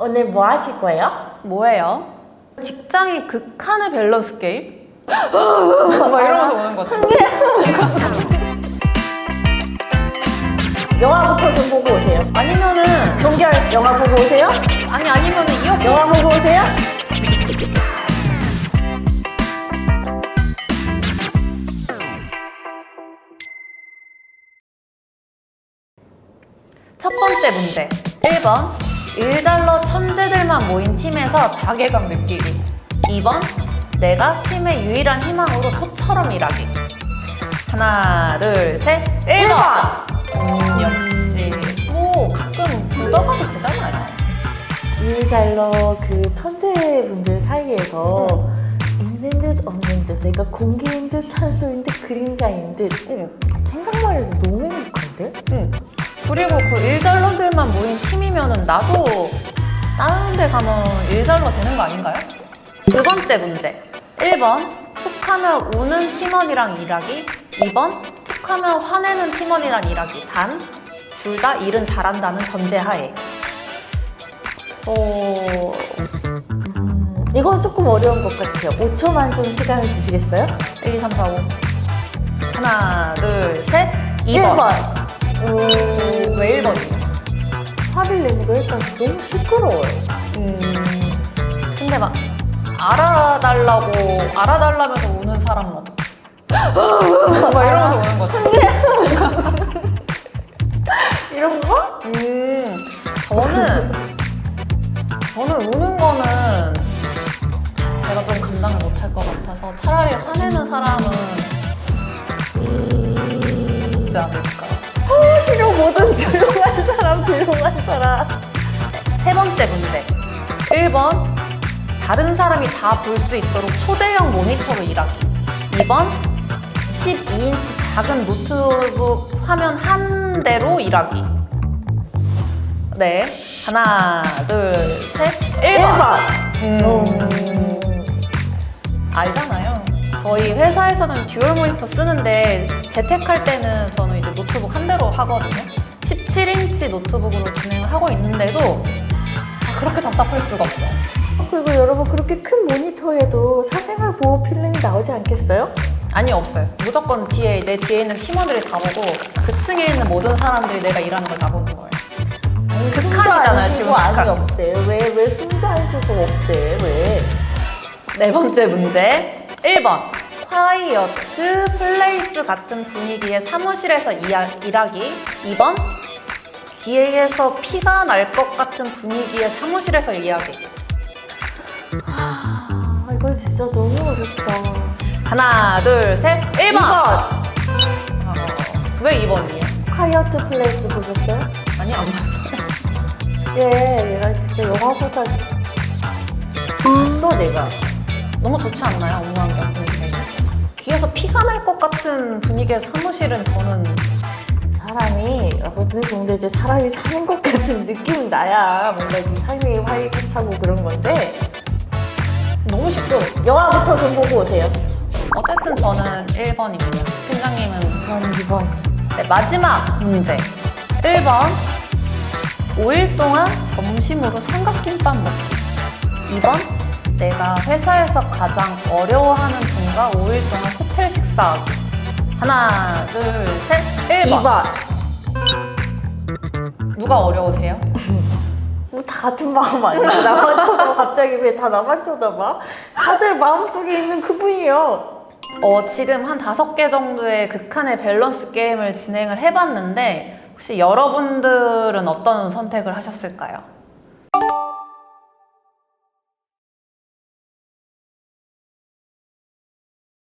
오늘 뭐 하실 거예요? 뭐예요? 직장이 극한의 밸런스 게임? 막 이러면서 오는 거죠. 영화부터 좀 보고 오세요. 아니면은 동결 영화 보고 오세요? 아니 아니면은 이어 영화 보고 오세요? 첫 번째 문제 1번 일잘러 천재들만 모인 팀에서 자괴감 느끼기. 2번 내가 팀의 유일한 희망으로 소처럼 일하기. 하나 둘셋 1번! 음, 역시. 뭐 가끔 묻어가도 되잖아요. 일잘러 그 천재분들 사이에서 있는 듯 없는 듯 내가 공기인 듯 산소인 듯 그림자인 듯. 응, 생각만 해도 너무 행복한데? 응. 그리고 그 일잘러들만 모인 팀이면은 나도 다른 데 가면 일잘러 되는 거 아닌가요? 두 번째 문제 1번 툭하면 우는 팀원이랑 일하기 2번 툭하면 화내는 팀원이랑 일하기 단 둘 다 일은 잘한다는 전제하에 어... 음, 이건 조금 어려운 것 같아요. 5초만 좀 시간을 주시겠어요? 1, 2, 3, 4, 5 하나 둘 셋 2번 1번. 왜 1번이에요? 화를 내는 거 일단 너무 시끄러워요. 음, 근데 막 알아달라고 알아달라면서 우는 사람 막, 막 이러면서 우는 거죠. 이런 거? 음, 저는 저는 우는 거는 제가 좀 감당을 못할 것 같아서 차라리 화내는 사람은 있지 않을까. 번째 문제. 1번. 다른 사람이 다 볼 수 있도록 초대형 모니터로 일하기. 2번. 12인치 작은 노트북 화면 한 대로 일하기. 네. 하나, 둘, 셋. 1번. 1번. 음, 알잖아요. 저희 회사에서는 듀얼 모니터 쓰는데 재택할 때는 저는 이제 노트북 한 대로 하거든요. 17인치 노트북으로 진행을 하고 있는데도 아, 그렇게 답답할 수가 없어요. 그리고 여러분 그렇게 큰 모니터에도 사생활 보호 필름이 나오지 않겠어요? 아니 없어요. 무조건 뒤에 내 뒤에 있는 팀원들이 다 보고 그 층에 있는 모든 사람들이 내가 일하는 걸 다 보는 거예요. 극한이잖아요, 지금 극한. 없대. 왜, 왜 숨도 안 쉬고 없대. 왜? 네 번째 문제 1번 콰이어트 플레이스 같은 분위기의 사무실에서 이야- 일하기 2번 뒤에서 피가 날 것 같은 분위기의 사무실에서 일하기 아, 이거 진짜 너무 어렵다. 하나 둘 셋 1번, 2번. 어, 왜 2번이에요? 콰이어트 플레이스 보셨어요? 아니 안 봤어요 예, 얘가 진짜 영화보다 더 내가. 너무 좋지 않나요? 업무 환경 분위기 뒤에서 피가 날 것 같은 분위기의 사무실은 저는 사람이 어느 정도 이제 사람이 사는 것 같은 느낌은 나야 뭔가 이 삶이 활기차고 그런 건데 너무 쉽죠 영화부터 좀 보고 오세요. 어쨌든 저는 1번입니다 팀장님은 전 2번. 네, 마지막 문제. 1번. 5일 동안 점심으로 삼각김밥 먹기. 2번. 내가 회사에서 가장 어려워하는 분과 5일 동안 호텔 식사하기. 하나, 둘, 셋. 1번. 2번. 누가 어려우세요? 뭐다 같은 마음 아니야? 나만 쳐다봐. 갑자기 왜 다 나만 쳐다봐? 다들 마음속에 있는 그분이요. 어, 지금 한 다섯 개 정도의 극한의 밸런스 게임을 진행을 해봤는데, 혹시 여러분들은 어떤 선택을 하셨을까요?